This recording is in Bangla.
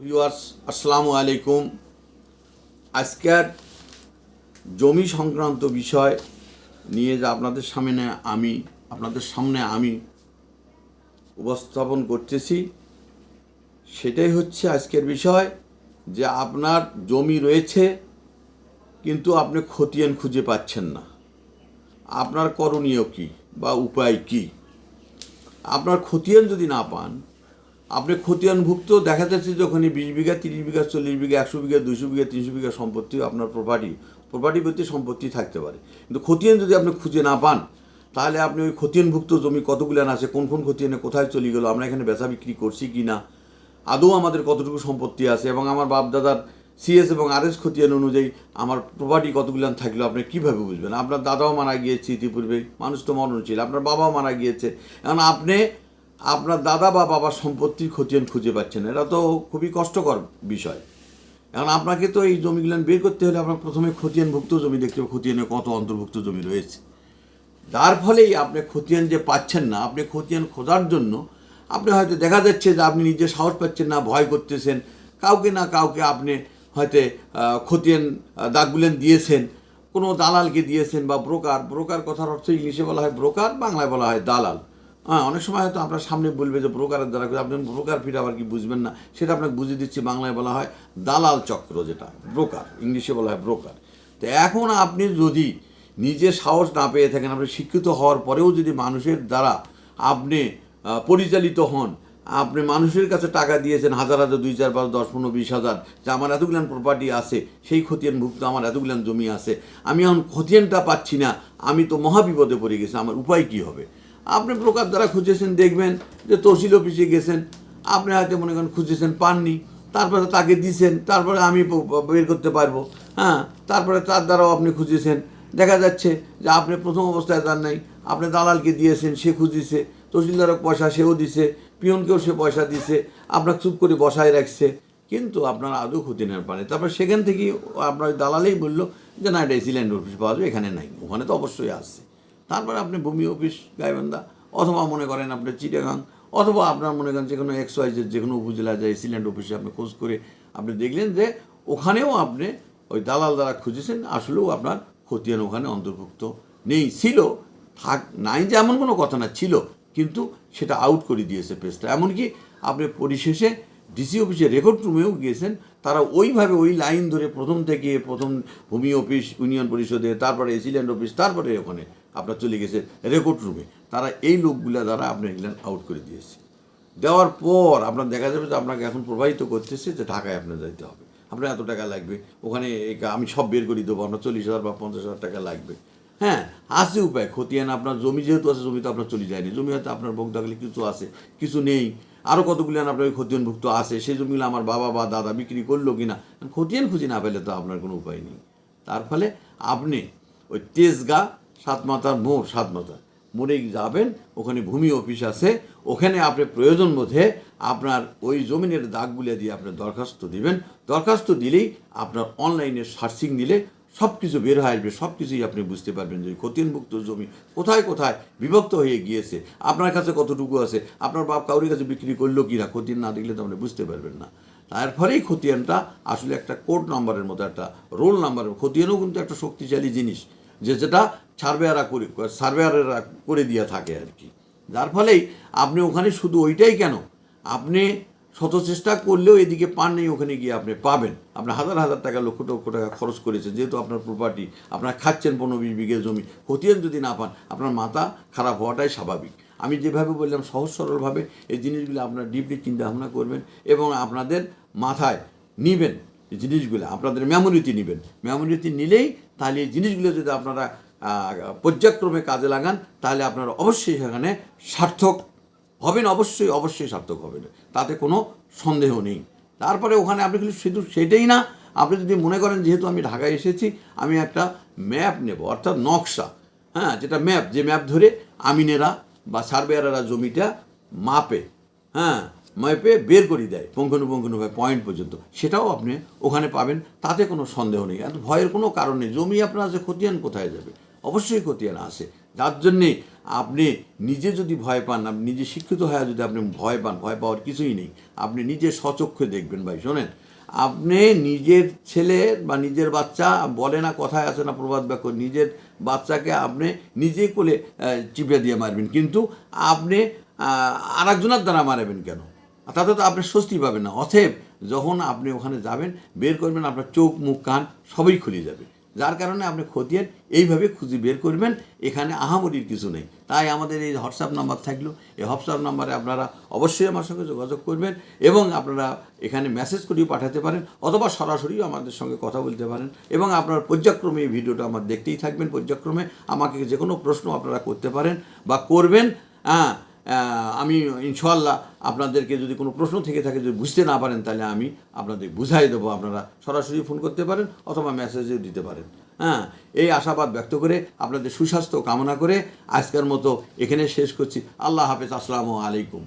ভিউয়ার্স, আসসালামু আলাইকুম। আজকের জমি সংক্রান্ত বিষয় নিয়ে যা আপনাদের সামনে আমি, আপনাদের সামনে আমি উপস্থাপন করতেছি, সেটাই হচ্ছে আজকের বিষয় যে আপনার জমি রয়েছে, কিন্তু আপনি খতিয়ান খুঁজে পাচ্ছেন না। আপনার করণীয় কী বা উপায় কী? আপনার খতিয়ান যদি না পান আপনি খতিয়ানভুক্ত দেখা যাচ্ছে যে ওখানে বিশ বিঘা, তিরিশ বিঘা, চল্লিশ বিঘা, একশো বিঘা দুশো বিঘা, তিনশো বিঘা সম্পত্তি আপনার প্রপার্টি প্রপার্টি বলতে সম্পত্তি থাকতে পারে। কিন্তু খতিয়ান যদি আপনি খুঁজে না পান, তাহলে আপনি ওই খতিয়ানভুক্ত জমি কতগুলান আছে, কোন কোন খতিয়ানে কোথায় চলে গেলো, আমরা এখানে বেচা বিক্রি করছি কি না আদৌ আমাদের কতটুকু সম্পত্তি আছে, এবং আমার বাপ দাদার সিএস এবং আর এস খতিয়ান অনুযায়ী আমার প্রপার্টি কতগুলান থাকল, আপনি কীভাবে বুঝবেন? আপনার দাদাও মারা গিয়েছে ইতিপূর্বে মানুষ তো মরণশীল, আপনার বাবাও মারা গিয়েছে। এখন আপনি আপনার দাদা বা বাবার সম্পত্তির খতিয়ান খুঁজে পাচ্ছেন এটা তো খুবই কষ্টকর বিষয়। এখন আপনাকে তো এই জমিগুলো বের করতে হলে আপনার প্রথমে খতিয়ানভুক্ত জমি দেখতে হবে, খতিয়ানে কত অন্তর্ভুক্ত জমি রয়েছে। যার ফলেই আপনি খতিয়ান যে পাচ্ছেন না, আপনি খতিয়ান খোঁজার জন্য আপনি হয়তো দেখা যাচ্ছে যে আপনি নিজে সাহস পাচ্ছেন না, ভয় করতেছেন। কাউকে না কাউকে আপনি হয়তো খতিয়ান দাগগুলেন দিয়েছেন, কোনো দালালকে দিয়েছেন বা ব্রোকার। ব্রোকার কথার অর্থ ইংলিশে বলা হয় ব্রোকার, বাংলায় বলা হয় দালাল। হ্যাঁ অনেক সময় হয়তো আপনার সামনে বলবে যে ব্রোকারের দ্বারা আপনি ব্রোকার ফিরে আবার কি বুঝবেন না, সেটা আপনাকে বুঝিয়ে দিচ্ছি, বাংলায় বলা হয় দালাল চক্র যেটা, ব্রোকার, ইংলিশে বলা হয় ব্রোকার। তো এখন আপনি যদি নিজে সাহস না পেয়ে থাকেন, আপনি শিক্ষিত হওয়ার পরেও যদি মানুষের দ্বারা আপনি পরিচালিত হন, আপনি মানুষের কাছে টাকা দিয়েছেন হাজার হাজার, দুই চার পাঁচ, দশ পনেরো, বিশ হাজার, যে আমার এতগুলান প্রপার্টি আছে, সেই খতিয়ানভুক্ত আমার এতগুলান জমি আছে, আমি এখন খতিয়ানটা পাচ্ছি না, আমি তো মহাবিপদে পড়ে গেছি, আমার উপায় কী হবে? আপনি প্রকার দ্বারা খুঁজেছেন, দেখবেন যে তহসিল অফিসে গেছেন, আপনি হয়তো মনে করেন খুঁজেছেন, পাননি। তারপরে তাকে দিয়েছেন তারপরে আমি বের করতে পারব। হ্যাঁ তারপরে তার দ্বারাও আপনি খুঁজেছেন। দেখা যাচ্ছে যে আপনি প্রথম অবস্থায় তার নাই, আপনি দালালকে দিয়েছেন, সে খুঁজিছে তহসিলদারও পয়সা সেও দিছে, পিয়নকেও সে পয়সা দিছে, আপনার চুপ করে বসায় রাখছে। কিন্তু আপনার আদৌ নেওয়ার পারে। তারপর সেখান থেকেই আপনার দালালেই বলল যে, না, এটা এসিল্যান্ড অফিস পাওয়া যাবে, এখানে নাই। ওখানে তো অবশ্যই আসছে। তারপরে আপনি ভূমি অফিস গাইবান্ধা, অথবা মনে করেন আপনি চিটাগাং, অথবা আপনার মনে করেন যে কোনো এক্স ওয়াইজের যে কোনো উপজেলা যায় সিল্যান্ড অফিসে আপনি খোঁজ করে আপনি দেখলেন যে ওখানেও আপনি ওই দালাল দ্বারা খুঁজেছেন, আসলেও আপনার খতিয়ান ওখানে অন্তর্ভুক্ত নেই। ছিল, থাক, নাই যে এমন কোনো কথা না, ছিল, কিন্তু সেটা আউট করে দিয়েছে পেজটা এমনকি আপনি পরিশেষে ডিসি অফিসে রেকর্ড রুমেও গিয়েছেন তারা ওইভাবে ওই লাইন ধরে প্রথম থেকে প্রথম ভূমি অফিস, ইউনিয়ন পরিষদে, তারপরে এসিল্যান্ড অফিস, তারপরে ওখানে আপনার চলে গেছে রেকর্ড রুমে। তারা এই লোকগুলা দ্বারা আপনি এগুলো আউট করে দিয়েছে। দেওয়ার পর আপনার দেখা যাবে যে আপনাকে এখন প্রবাহিত করতেছে যে ঢাকায় আপনার যাইতে হবে। আপনার এত টাকা লাগবে, ওখানে আমি সব বের করে দেবো, আপনার চল্লিশ হাজার বা পঞ্চাশ হাজার টাকা লাগবে। হ্যাঁ আছে উপায়, খতিয়ান আপনার জমি যেহেতু আছে, জমি তো আপনার চলে যায়নি। জমি হয়তো আপনার ভোগ থাকলে কিছু আছে, কিছু নেই। আরও কতগুলি আপনার খতিয়ানভুক্ত আছে সেই জমিগুলো আমার বাবা বা দাদা বিক্রি করল কিনা? খতিয়ান খুঁজে না পেলে তো আপনার কোনো উপায় নেই। তার ফলে আপনি ওই তেজগা সাত সাতমাতার মোড়, সাতমাতা মোড়ে যাবেন, ওখানে ভূমি অফিস আছে, ওখানে আপনি প্রয়োজন বোধে আপনার ওই জমিনের দাগগুলো দিয়ে আপনি দরখাস্ত দিবেন। দরখাস্ত দিলেই আপনার অনলাইনে সার্চিং দিলে সব কিছু বের হয়ে আসবে সব কিছুই আপনি বুঝতে পারবেন যে খতিয়ানভুক্ত জমি কোথায় কোথায় বিভক্ত হয়ে গিয়েছে, আপনার কাছে কতটুকু আছে, আপনার বাপ কাউরির কাছে বিক্রি করল কি না খতিয়ান না দেখলে তো আপনি বুঝতে পারবেন না। তার ফলেই খতিয়ানটা আসলে একটা কোড নাম্বারের মতো, একটা রোল নাম্বারের খতিয়ানও কিন্তু একটা শক্তিশালী জিনিস যে যেটা সার্ভেয়াররা করে, সার্ভেয়ারেরা করে দিয়ে থাকে আর কি। যার ফলেই আপনি ওখানে শুধু ওইটাই কেন? আপনি শত চেষ্টা করলেও এদিকে পান নেই, ওখানে গিয়ে আপনি পাবেন। আপনি হাজার হাজার টাকা, লক্ষ লক্ষ টাকা খরচ করেছেন, যেহেতু আপনার প্রপার্টি আপনার খাচ্ছেন পনেরো বিশ বিঘে জমি, খতিয়ান যদি না পান, আপনার মাথা খারাপ হওয়াটাই স্বাভাবিক। আমি যেভাবে বললাম, সহজ সরলভাবে এই জিনিসগুলো আপনার ডিপলি চিন্তা ভাবনা করবেন এবং আপনাদের মাথায় নিবেন এই জিনিসগুলো, আপনাদের মেমোরিতে নেবেন। মেমোরিতে নিলেই তাহলে এই জিনিসগুলো যদি আপনারা পর্যায়ক্রমে কাজে লাগান, তাহলে আপনারা অবশ্যই সেখানে সার্থক হবেন অবশ্যই অবশ্যই সার্থক হবেন। তাতে কোনো সন্দেহ নেই। তারপরে ওখানে আপনি কিন্তু শুধু সেটাই না। আপনি যদি মনে করেন যেহেতু আমি ঢাকায় এসেছি, আমি একটা ম্যাপ নেব, অর্থাৎ নকশা হ্যাঁ যেটা ম্যাপ, যে ম্যাপ ধরে আমিনেরা বা সার্ভেয়াররা জমিটা মাপে হ্যাঁ ম্যাপে বের করে দেয়, পুঙ্খানুপুঙ্খানুভাবে পয়েন্ট পর্যন্ত। সেটাও আপনি ওখানে পাবেন, তাতে কোনো সন্দেহ নেই। এত ভয়ের কোনো কারণ নেই। জমি আপনার আছে, খতিয়ান কোথায় যাবে? অবশ্যই খতিয়ান আছে। যার জন্যে আপনি নিজে যদি ভয় পান, আপনি নিজে শিক্ষিত হয়ে যদি আপনি ভয় পান, ভয় পাওয়ার কিছুই নেই। আপনি নিজে সচক্ষে দেখবেন ভাই, শোনেন। আপনি নিজের ছেলে বা নিজের বাচ্চা, বলে না কথায় আছে না প্রবাদ বাক্য, নিজের বাচ্চাকে আপনি নিজেই কোলে চিপে দিয়ে মারবেন। কিন্তু আপনি আর একজনের দ্বারা মারাবেন কেন? তাতে তো আপনি স্বস্তি পাবেন না। অথব যখন আপনি ওখানে যাবেন, বের করবেন, আপনার চোখ, মুখ, কান সবই খুলে যাবে। যার কারণে আপনি খতিয়ান এইভাবে খুঁজে বের করবেন, এখানে আহামরির কিছু নেই। তাই আমাদের এই হোয়াটসঅ্যাপ নাম্বার থাকল। এই হোয়াটসঅ্যাপ নাম্বারে আপনারা অবশ্যই আমার সঙ্গে যোগাযোগ করবেন এবং আপনারা এখানে মেসেজ করেও পাঠাতে পারেন অথবা সরাসরিও আমাদের সঙ্গে কথা বলতে পারেন এবং আপনার পর্যায়ক্রমে এই ভিডিওটা আমার দেখতেই থাকবেন। পর্যায়ক্রমে আমাকে যে কোনো প্রশ্ন আপনারা করতে পারেন বা করবেন। হ্যাঁ আমি ইনশাল্লাহ আপনাদেরকে যদি কোনো প্রশ্ন থেকে থাকে, যদি বুঝতে না পারেন, তাহলে আমি আপনাদের বুঝাই দেবো। আপনারা সরাসরি ফোন করতে পারেন অথবা মেসেজও দিতে পারেন। হ্যাঁ এই আশাবাদ ব্যক্ত করে আপনাদের সুস্বাস্থ্য কামনা করে আজকের মতো এখানে শেষ করছি। আল্লাহ হাফেজ। আসসালামু আলাইকুম।